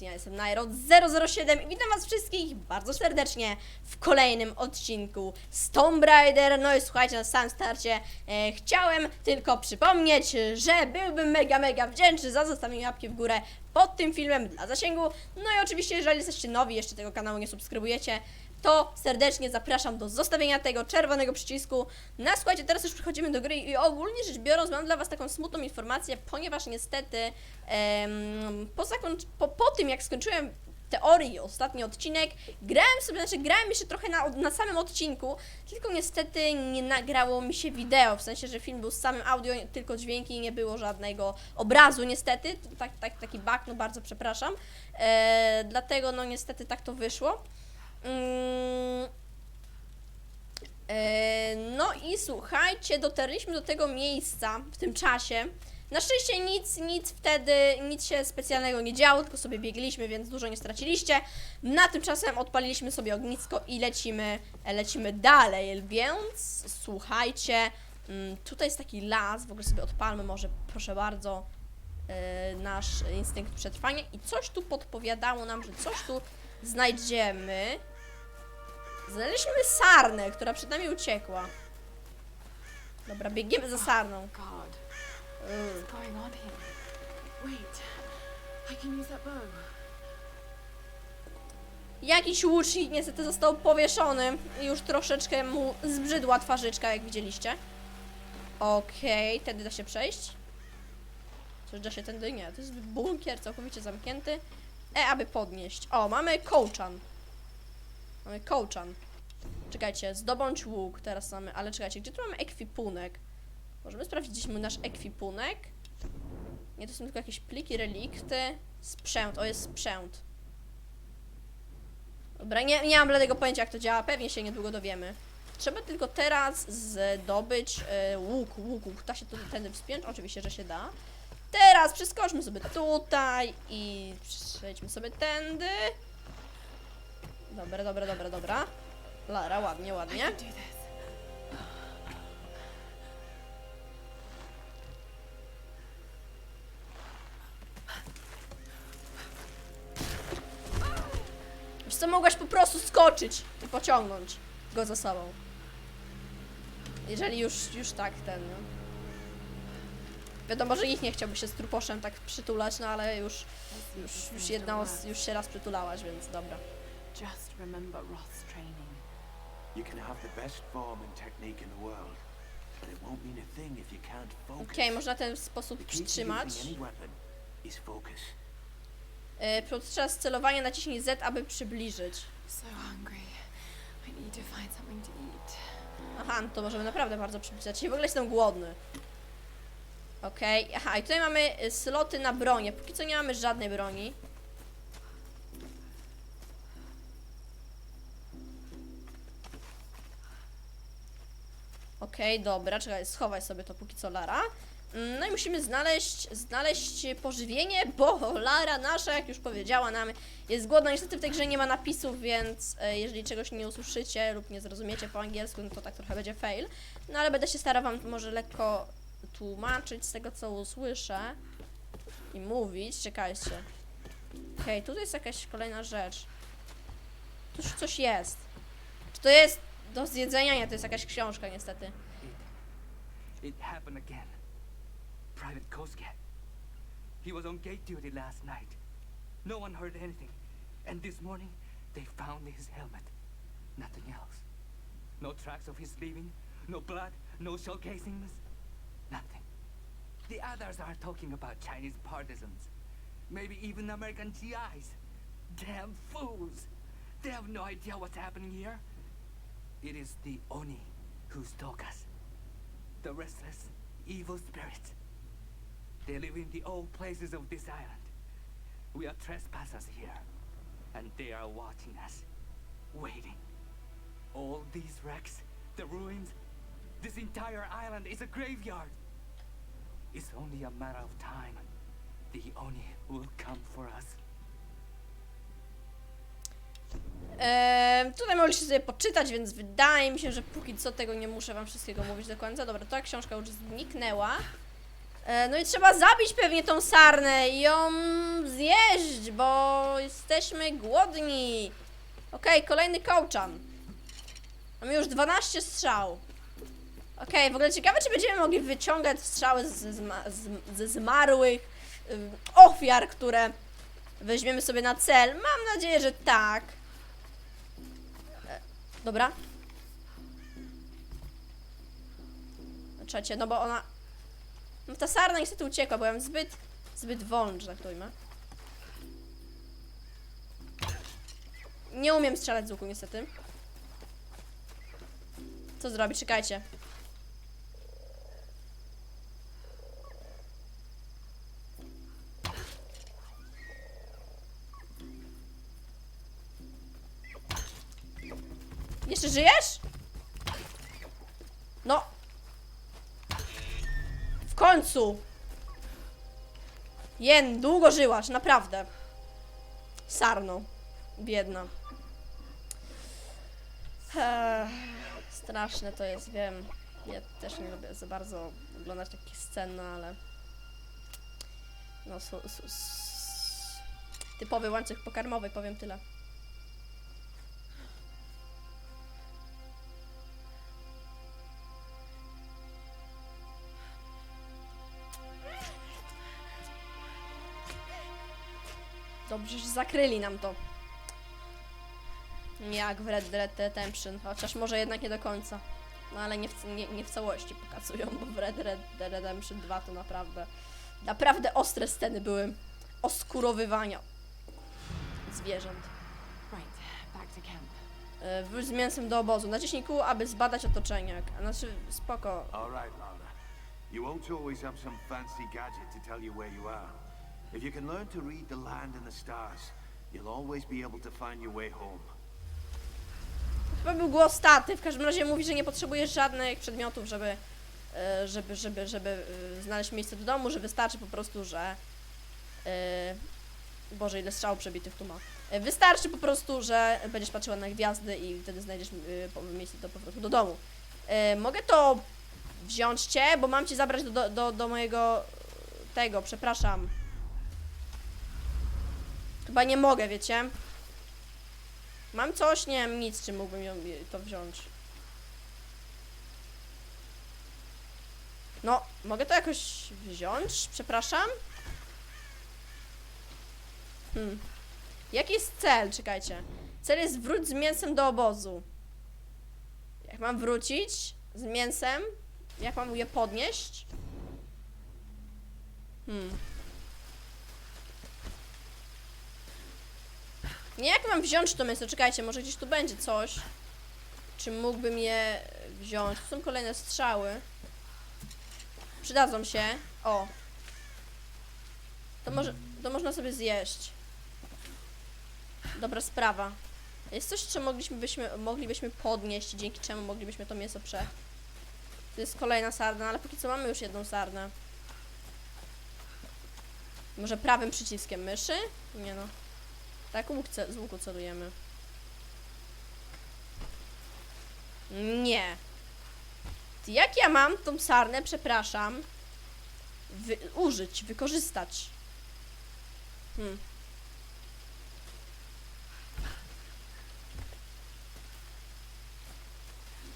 Ja jestem Nairod007 i witam was wszystkich bardzo serdecznie w kolejnym odcinku z Tomb Raider. No i słuchajcie, na samym starcie e, chciałem tylko przypomnieć, że byłbym mega, mega wdzięczny za zostawienie łapki w górę pod tym filmem dla zasięgu. No i oczywiście, jeżeli jesteście nowi, jeszcze tego kanału nie subskrybujecie, to serdecznie zapraszam do zostawienia tego czerwonego przycisku. No a słuchajcie, teraz już przechodzimy do gry i ogólnie rzecz biorąc mam dla Was taką smutną informację, ponieważ niestety em, po, po, po tym jak skończyłem teorii ostatni odcinek, grałem sobie, znaczy grałem jeszcze trochę na, na samym odcinku, tylko niestety nie nagrało mi się wideo, w sensie, że film był z samym audio, tylko dźwięki, nie było żadnego obrazu niestety, tak, tak, taki bug, no bardzo przepraszam, e, dlatego no niestety tak to wyszło. Mm. E, No i słuchajcie, dotarliśmy do tego miejsca w tym czasie. Na szczęście nic, nic wtedy, nic się specjalnego nie działo, tylko sobie biegliśmy, więc dużo nie straciliście. Na tymczasem odpaliliśmy sobie ognisko i lecimy, lecimy dalej, więc słuchajcie, mm, tutaj jest taki las, w ogóle sobie odpalmy może, proszę bardzo, e, nasz instynkt przetrwania i coś tu podpowiadało nam, że coś tu znajdziemy. Znaleźliśmy sarnę, która przed nami uciekła. Dobra, biegniemy za sarną. God, Ugh. what's going on here? Wait, I can use that bow. Jakiś łucznik niestety został powieszony i już troszeczkę mu zbrzydła twarzyczka, jak widzieliście. Okej, tędy da się przejść. Coś da się tędy? Nie, to jest bunkier całkowicie zamknięty. E, aby podnieść. O, mamy kołczan. Mamy kołczan. Czekajcie, zdobądź łuk teraz mamy, ale czekajcie, gdzie tu mamy ekwipunek? Możemy sprawdzić gdzieś mój nasz ekwipunek? Nie, to są tylko jakieś pliki, relikty. Sprzęt, o jest sprzęt. Dobra, nie, nie mam bladego pojęcia jak to działa, pewnie się niedługo dowiemy. Trzeba tylko teraz zdobyć e, łuk, łuk, łuk. Da się tu tędy wspiąć? Oczywiście, że się da. Teraz przeskoczmy sobie tutaj i przejdźmy sobie tędy. Dobra, dobra, dobra, dobra. Lara, ładnie, ładnie. Wiesz co, mogłaś po prostu skoczyć i pociągnąć go za sobą. Jeżeli już, już tak ten, no. Wiadomo, że ich nie chciałby się z truposzem tak przytulać, no ale już, już, już jedna, os- już się raz przytulałaś, więc dobra. Just remember Roth's training. You can have the best form and technique in the world, but it won't mean a thing if you can't focus. Okej, można ten sposób przytrzymać. using any weapon is focus. Yy, podczas celowania naciśnij Z, aby przybliżyć. So hungry. I need to find something to eat. Aha, no to możemy naprawdę bardzo przybliżać. I w ogóle jestem głodny. Okej, aha, i tutaj mamy y, sloty na bronię. Póki co nie mamy żadnej broni. Okej, dobra, czekaj, schowaj sobie to póki co Lara. Mm, No i musimy znaleźć, znaleźć pożywienie, bo Lara nasza, jak już powiedziała nam, jest głodna. Niestety w tej grze nie ma napisów, więc e, jeżeli czegoś nie usłyszycie lub nie zrozumiecie po angielsku, no to tak trochę będzie fail. No ale będę się starał wam może lekko tłumaczyć z tego, co usłyszę i mówić. Czekajcie. Okej, tutaj jest jakaś kolejna rzecz. Tu już coś jest. Czy to jest do zjedzenia? To jest jakaś książka niestety. It happened again. Private Kosuke. He was on gate duty last night. No one heard anything. And this morning, they found his helmet. Nothing else. No tracks of his leaving, no blood, no shell casings. Nothing. The others are talking about Chinese partisans. Maybe even American GIs. Damn fools! They have no idea what's happening here. It is the Oni who stalk us. The restless, evil spirits. They live in the old places of this island. We are trespassers here, and they are watching us, waiting. All these wrecks, the ruins, this entire island is a graveyard. It's only a matter of time. The Oni will come for us. Eee, tutaj mogliście sobie poczytać, więc wydaje mi się, że póki co tego nie muszę wam wszystkiego mówić do końca. Dobra, ta książka już zniknęła. E, no i trzeba zabić pewnie tą sarnę i ją zjeść, bo jesteśmy głodni. Okej, kolejny kołczan. Mamy już 12 strzał. Okej, w ogóle ciekawe, czy będziemy mogli wyciągać strzały z, zma- z, ze zmarłych ofiar, które weźmiemy sobie na cel. Mam nadzieję, że tak. Dobra. Trzecie, no bo ona... No ta sarna niestety uciekła, byłem zbyt, zbyt wolny, że tak to. Nie umiem strzelać z łuku niestety. Co zrobić? Czekajcie. Żyjesz? No. W końcu. Jen, długo żyłaś, naprawdę. Sarno. Biedna. Ech, straszne to jest, wiem. Ja też nie lubię za bardzo oglądać takie sceny, ale... No, su, su, s- typowy łańcuch pokarmowy, powiem tyle. Dobrze, że zakryli nam to. Jak w Red Dead Redemption, chociaż może jednak nie do końca. No ale nie w, nie, nie w całości pokazują, bo w Red Red Dead Redemption 2 to naprawdę, naprawdę ostre sceny były oskurowywania zwierząt. E, Wróć z mięsem do obozu. Naciśnij kół, aby zbadać otoczenie. Znaczy, spoko. All right, Lara. You won't always have some fancy gadget to tell you where you are. If you can learn to read the land and the stars, you'll always be able to find your way home. Chyba był głos taty. W każdym razie mówi, że nie potrzebujesz żadnych przedmiotów, żeby, e, żeby, żeby, żeby e, znaleźć miejsce do domu, że wystarczy po prostu, że... e, Boże, ile strzał przebitych tu ma. E, Wystarczy po prostu, że będziesz patrzyła na gwiazdy i wtedy znajdziesz miejsce do powrotu do domu. Mogę to wziąć cię, bo mam cię zabrać do, do, do, mojego tego, przepraszam. Chyba nie mogę, wiecie? Mam coś? Nie mam nic, czym mógłbym ją, to wziąć. No, mogę to jakoś wziąć? Przepraszam? Hmm. Jaki jest cel? Czekajcie. Cel jest wróć z mięsem do obozu. Jak mam wrócić z mięsem? Jak mam je podnieść? Hmm. Nie jak mam wziąć to mięso? Czekajcie, może gdzieś tu będzie coś. Czy mógłbym je wziąć? Są kolejne strzały. Przydadzą się. O. To może, to można sobie zjeść. Dobra sprawa. Jest coś, co mogliśmy, byśmy, moglibyśmy podnieść, dzięki czemu moglibyśmy to mięso prze... To jest kolejna sarna, ale póki co mamy już jedną sarnę. Może prawym przyciskiem myszy? Nie no. Tak, łuk z łuku celujemy. Nie. Jak ja mam tą sarnę, przepraszam, wy- użyć, wykorzystać? Hmm.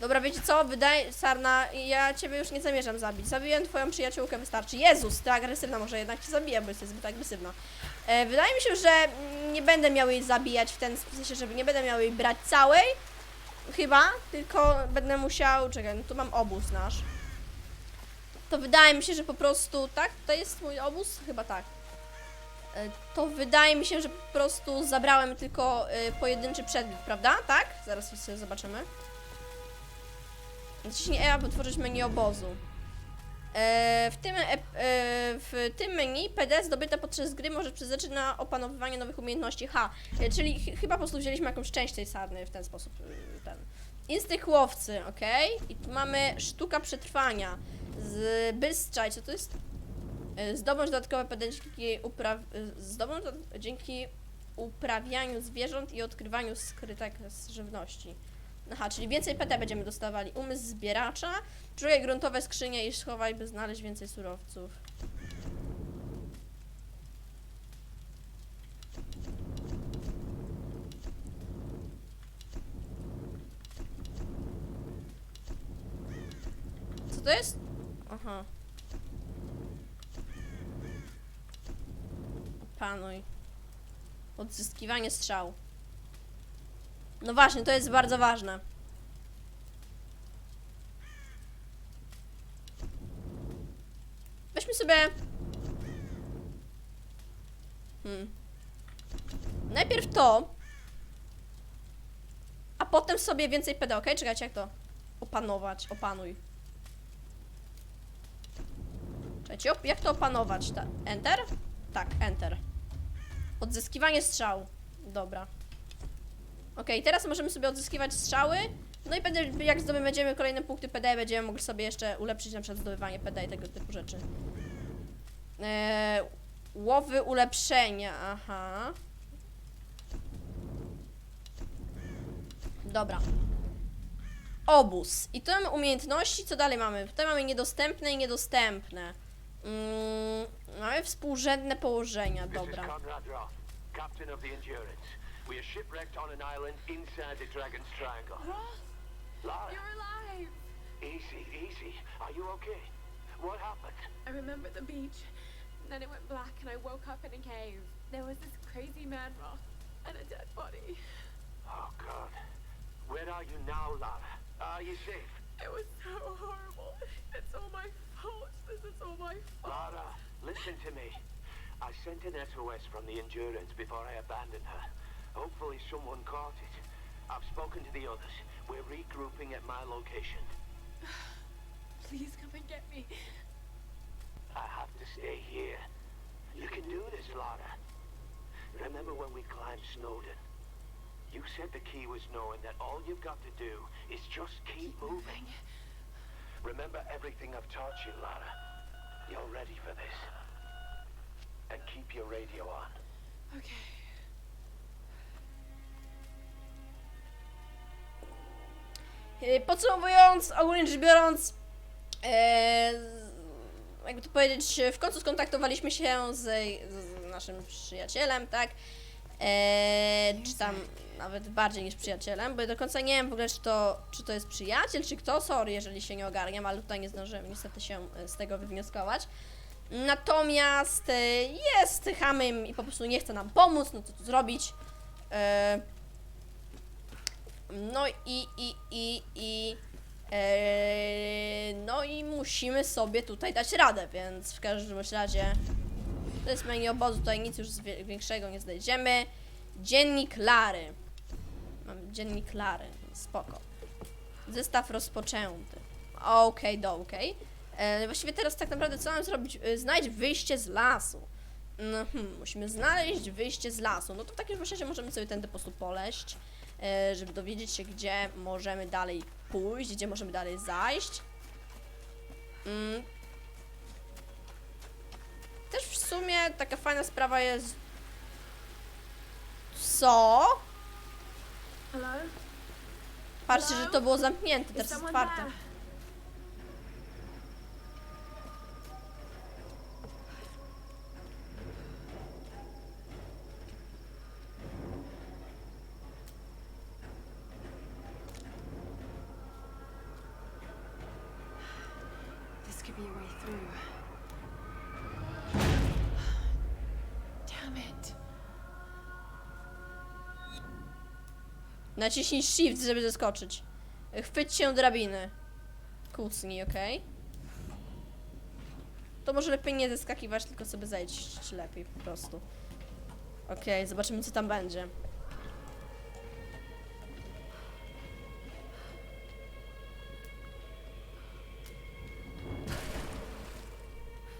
Dobra, wiecie co? Wydaje, Sarna, ja ciebie już nie zamierzam zabić. Zabiłem twoją przyjaciółkę, wystarczy. Jezus, ty agresywna, może jednak cię zabiję, bo jesteś zbyt agresywna. E, wydaje mi się, że nie będę miał jej zabijać w ten sensie, że nie będę miał jej brać całej. Chyba, tylko będę musiał. Czekaj, no tu mam obóz nasz. To wydaje mi się, że po prostu. Tak? To jest mój obóz? Chyba tak. E, To wydaje mi się, że po prostu zabrałem tylko e, pojedynczy przedmiot, prawda? Tak? Zaraz sobie zobaczymy. Naciśnij E, aby tworzyć menu obozu. E, w, tym, e, e, w tym menu PD zdobyte podczas gry może przeznaczyć na opanowywanie nowych umiejętności H. Czyli ch chyba po prostu wzięliśmy jakąś część tej sarny w ten sposób. Ten. Instynkt łowcy, ok? I tu mamy sztuka przetrwania. Z bystrzaj, co to jest? Zdobądź dodatkowe PD dzięki, upraw e, zdobądź do dzięki uprawianiu zwierząt i odkrywaniu skrytek z żywności. Aha, czyli więcej PT będziemy dostawali. Umysł zbieracza. Czuje gruntowe skrzynie i schowaj, by znaleźć więcej surowców. Co to jest? Aha. Panuj. Odzyskiwanie strzał. No właśnie, to jest bardzo ważne. Weźmy sobie... Hmm. Najpierw to, a potem sobie więcej PD, okej? Czekajcie, jak to opanować, opanuj. Czekajcie, jak to opanować? Ta enter? Tak, enter. Odzyskiwanie strzał. Dobra. Okej, teraz możemy sobie odzyskiwać strzały. No i będę, jak zdobędziemy kolejne punkty PD, będziemy mogli sobie jeszcze ulepszyć na przykład zdobywanie PD i tego typu rzeczy. Eee, łowy ulepszenia, aha. Dobra. Obóz. I tu mamy umiejętności, co dalej mamy? Tutaj mamy niedostępne i niedostępne. Mm, mamy współrzędne położenia, dobra. Of the Endurance. We are shipwrecked on an island inside the Dragon's Triangle. Roth, Lara, you're alive. easy, easy. Are you okay? What happened? I remember the beach. Then it went black and I woke up in a cave. There was this crazy man, Roth, and a dead body. Oh, God. Where are you now, Lara? Are you safe? It was so horrible. It's all my fault. This is all my fault. Lara, listen to me. I sent an SOS from the Endurance before I abandoned her. Hopefully someone caught it. I've spoken to the others. We're regrouping at my location. Please come and get me. I have to stay here. You can do this, Lara. Remember when we climbed Snowden? You said the key was knowing that all you've got to do is just keep moving. Remember everything I've taught you, Lara. You're ready for this. And keep your radio on. Okay. Podsumowując, ogólnie rzecz biorąc, e, jakby to powiedzieć, w końcu skontaktowaliśmy się z, z naszym przyjacielem, tak? E, czy tam nawet bardziej niż przyjacielem, bo do końca nie wiem w ogóle, czy to, czy to jest przyjaciel, czy kto, sorry, jeżeli się nie ogarniam, ale tutaj nie zdążyłem niestety się e, z tego wywnioskować. Natomiast e, jest hamem i po prostu nie chce nam pomóc, no co tu zrobić. E, no i, i, i, i e, no i musimy sobie tutaj dać radę, więc w każdym razie to jest menu obozu, tutaj nic już większego nie znajdziemy. Dziennik Lary. Mamy dziennik Lary, spoko. Zestaw rozpoczęty. Okej, do okej. E, Właściwie teraz tak naprawdę co mam zrobić? E, Znajdź wyjście z lasu. No, hmm, musimy znaleźć wyjście z lasu. No to w takim razie możemy sobie tędy po prostu poleść, żeby dowiedzieć się, gdzie możemy dalej pójść, gdzie możemy dalej zajść. Mm. Też w sumie taka fajna sprawa jest. Co? Hello? Patrzcie, że to było zamknięte, teraz jest otwarte. there? This could be a way through. Damn it. Naciśnij shift, żeby zeskoczyć. Chwyć się drabiny. Kucnij, okej? To może lepiej nie zeskakiwać, tylko sobie zejść lepiej po prostu. Okej, zobaczymy co tam będzie.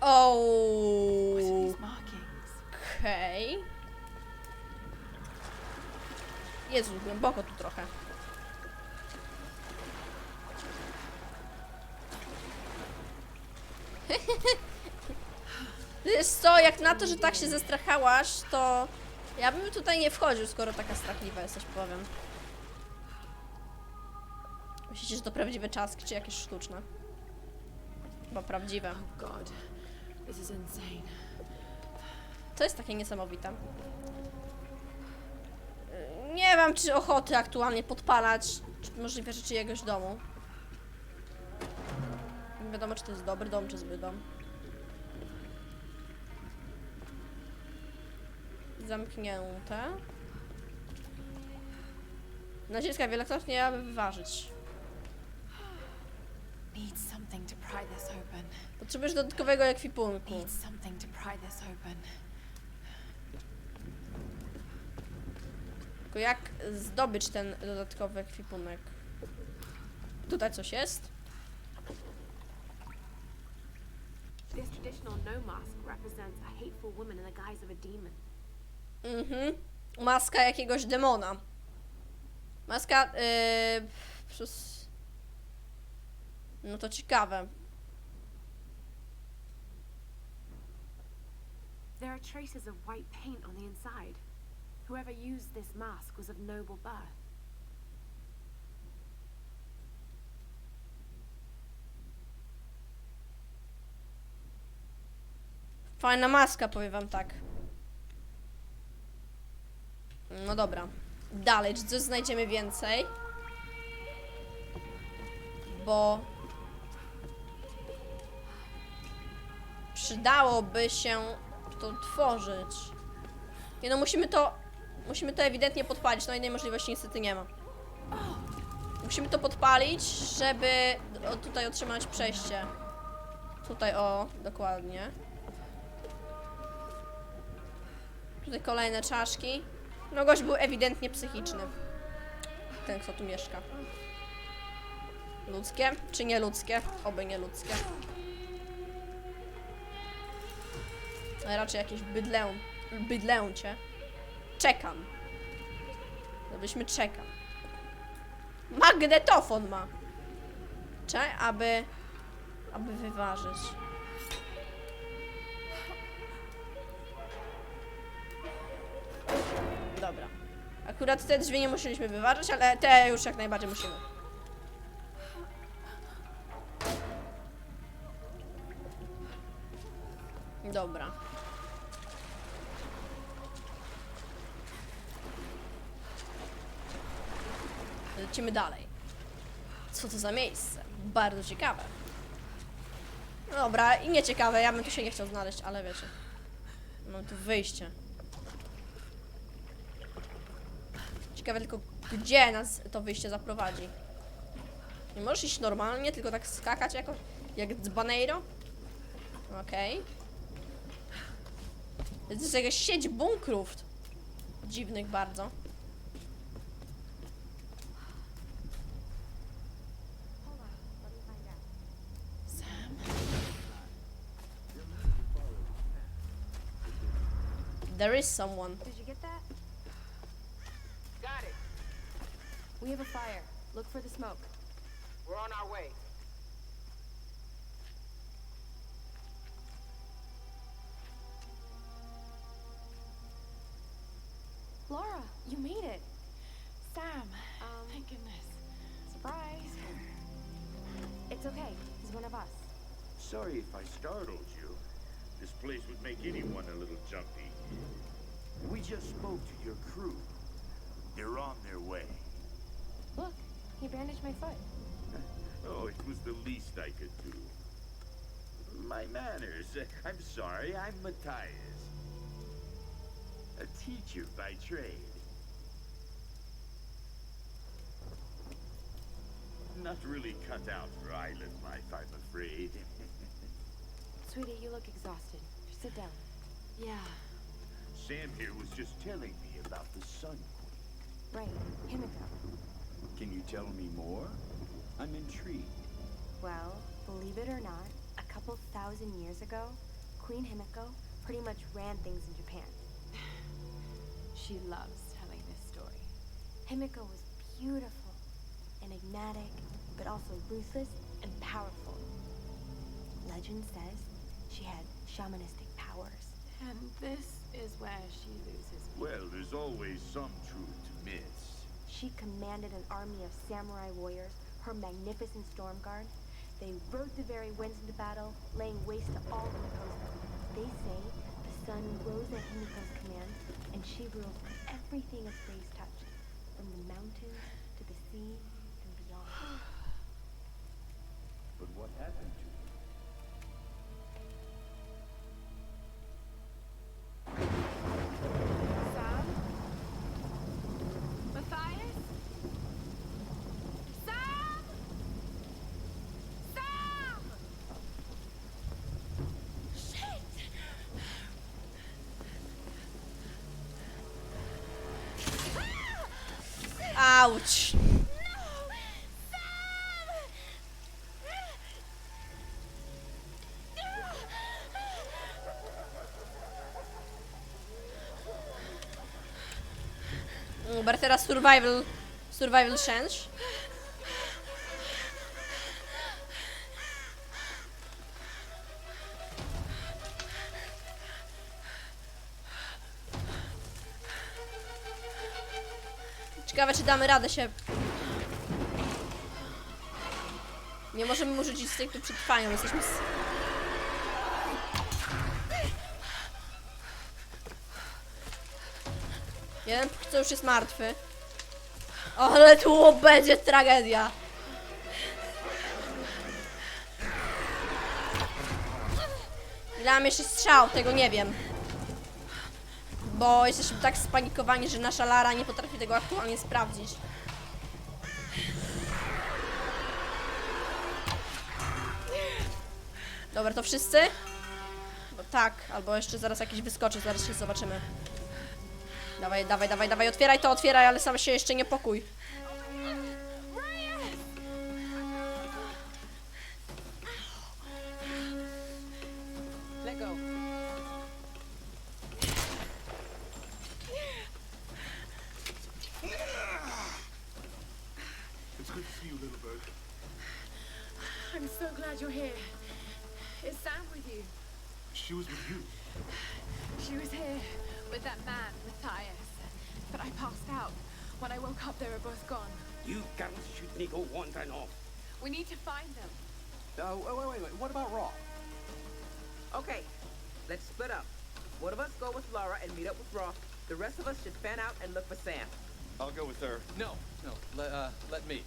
Oh. Jezu, głęboko tu trochę. Wiesz co, jak na to, że tak się zestrachałaś, to ja bym tutaj nie wchodził, skoro taka strachliwa jesteś, powiem. Myślicie, że to prawdziwe czaski, czy jakieś sztuczne? Chyba prawdziwe. Oh. To jest takie niesamowite. Nie mam czy ochoty aktualnie podpalać możliwe rzeczy czyjegoś domu. Nie wiadomo, czy to jest dobry dom, czy zły dom. Zamknięte. Naciska wielokrotnie, aby wyważyć. Potrzebujesz dodatkowego ekwipunku. Need something to pry this open. Tylko jak zdobyć ten dodatkowy ekwipunek? Tutaj coś jest? This traditional no mask represents a hateful woman in the guise of a demon. Mhm. Maska jakiegoś demona. Maska. Yy, przez. No to ciekawe. There are traces of white paint on the inside. Whoever used this mask was of noble birth. Fajna maska, powiem wam tak. No dobra. Dalej, czy coś znajdziemy więcej? Bo... Przydałoby się to tworzyć. Nie no, musimy to... Musimy to ewidentnie podpalić, no innej możliwości niestety nie ma. Musimy to podpalić, żeby tutaj otrzymać przejście. Tutaj, o, dokładnie. Tutaj kolejne czaszki. No gość był ewidentnie psychiczny. Ten, kto tu mieszka. Ludzkie czy nie ludzkie? Oby nie ludzkie. Ale raczej jakieś bydlę... bydlęcie. Czekam. Żebyśmy czekam. Magnetofon ma. Czekaj, aby... aby wyważyć. Dobra. Akurat te drzwi nie musieliśmy wyważyć, ale te już jak najbardziej musimy. Dobra. Lecimy dalej. Co to za miejsce? Bardzo ciekawe. Dobra, i nieciekawe, ja bym tu się nie chciał znaleźć, ale wiecie. Mam tu wyjście. Ciekawe tylko, gdzie nas to wyjście zaprowadzi. Nie możesz iść normalnie, tylko tak skakać jako, jak dzbaneiro? Okej. To jest jakaś sieć bunkrów. Dziwnych bardzo. There is someone. Did you get that? Got it. We have a fire. Look for the smoke. We're on our way. Laura, you made it. Sam. Um, Thank goodness. surprise. It's okay. He's one of us. Sorry if I startled you. This place would make anyone a little jumpy. We just spoke to your crew. They're on their way. Look, he bandaged my foot. Oh, it was the least I could do. My manners. I'm sorry, I'm Matthias. A teacher by trade. Not really cut out for island life, I'm afraid. Sweetie, you look exhausted. Sit down. Yeah, Sam here was just telling me about the Sun Queen. right. Himiko. Can you tell me more? I'm intrigued. Well, believe it or not, a couple thousand years ago, Queen Himiko pretty much ran things in Japan. She loves telling this story. Himiko was beautiful, enigmatic, but also ruthless and powerful. Legend says she had shamanistic powers. And this is where she loses me. Well, there's always some truth to myths. She commanded an army of samurai warriors, her magnificent storm guard. They rode the very winds into battle, laying waste to all Himiko's. They say the sun rose at Himiko's command, and she ruled everything a rays touched, from the mountains to the sea and beyond. But what happened to Auć. Dobra, teraz survival, survival challenge. Ciekawe, czy damy radę się... Nie możemy mu rzucić z tych, którzy przetrwają. Jesteśmy... s- Jeden co już jest martwy. Ale tu będzie tragedia. Ile mam jeszcze strzał, tego nie wiem. Bo jesteśmy tak spanikowani, że nasza Lara nie potrafi tego aktualnie sprawdzić. Dobra, to wszyscy? Bo tak, albo jeszcze zaraz jakiś wyskoczy, zaraz się zobaczymy. Dawaj, dawaj, dawaj, dawaj, otwieraj to, otwieraj, ale sam się jeszcze nie pokój. With that man, Matthias. But I passed out. When I woke up, they were both gone. You can't shoot me go one time off. We need to find them. Oh, wait, wait, wait, wait. What about Raw? Okay, let's split up. One of us go with Laura and meet up with Raw. The rest of us should fan out and look for Sam. I'll go with her. No, no, let, uh, let me.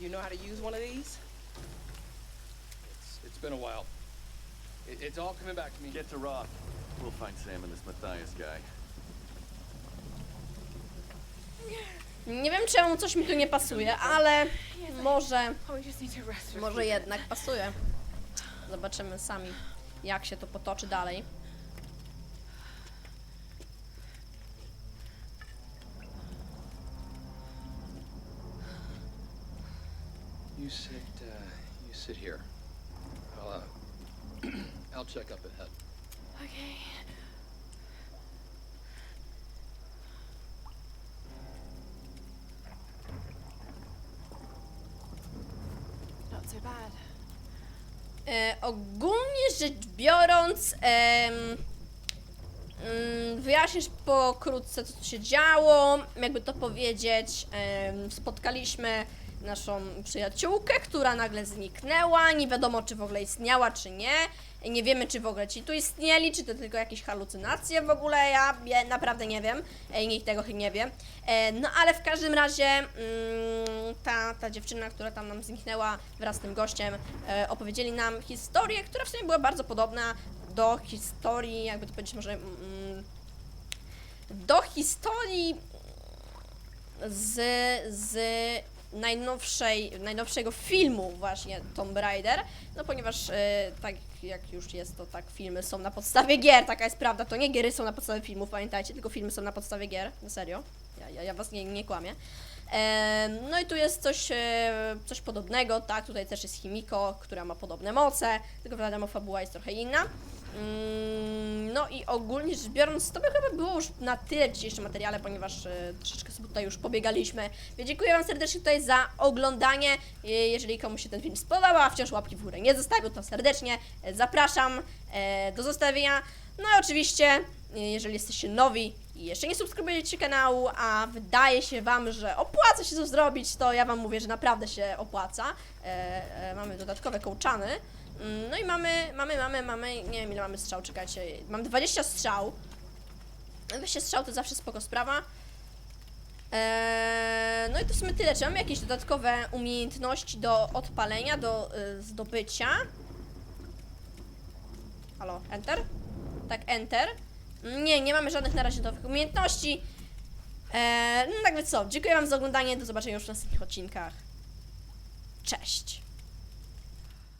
You know how to use one of these? It's, it's been a while. It, it's all coming back to me. Get to Roth. We'll find Sam and this Matthias guy. Nie wiem czemu coś mi tu nie pasuje, ale może, Oh, we just need to rest. for a może few jednak pasuje. Zobaczymy sami, jak się to potoczy dalej. You sit, uh, you sit here. I'll, uh, I'll check up ahead. Okay. Not so bad. E, ogólnie rzecz biorąc, em, mm, wyjaśnisz pokrótce, co się działo, jakby to powiedzieć. spotkaliśmy naszą przyjaciółkę, która nagle zniknęła, nie wiadomo, czy w ogóle istniała, czy nie. Nie wiemy, czy w ogóle ci tu istnieli, czy to tylko jakieś halucynacje w ogóle, ja, ja naprawdę nie wiem, nikt tego nie wie. E, no ale w każdym razie mm, ta, ta dziewczyna, która tam nam zniknęła wraz z tym gościem, e, opowiedzieli nam historię, która w sumie była bardzo podobna do historii, jakby to powiedzieć może, mm, do historii z, z najnowszej, najnowszego filmu właśnie Tomb Raider, no ponieważ e, tak jak już jest to tak, filmy są na podstawie gier, taka jest prawda, to nie giery są na podstawie filmów, pamiętajcie, tylko filmy są na podstawie gier, na serio, ja, ja, ja was nie, nie kłamię. E, no i tu jest coś, e, coś podobnego, tak, tutaj też jest Himiko, która ma podobne moce, tylko wiadomo, fabuła jest trochę inna. Mm, No i ogólnie rzecz biorąc, to by chyba było już na tyle w dzisiejszym materiale, ponieważ e, troszeczkę sobie tutaj już pobiegaliśmy. Więc dziękuję Wam serdecznie tutaj za oglądanie. Jeżeli komuś się ten film spodobał, a wciąż łapki w górę nie zostawił, to serdecznie e, zapraszam e, do zostawienia. No i oczywiście, jeżeli jesteście nowi i jeszcze nie subskrybujecie kanału, a wydaje się Wam, że opłaca się to zrobić, to ja Wam mówię, że naprawdę się opłaca. Mamy dodatkowe kołczany. Mm, No i mamy, mamy, mamy, mamy, nie wiem ile mamy strzał, czekajcie, mam 20 strzał. 20 strzał to zawsze spoko sprawa. Eee, no i to w sumie tyle. Czy mamy jakieś dodatkowe umiejętności do odpalenia, do y, zdobycia? Halo, enter? Tak, enter. Nie, nie mamy żadnych na razie nowych umiejętności. Eee, no tak więc co, dziękuję Wam za oglądanie, do zobaczenia już w następnych odcinkach. Cześć!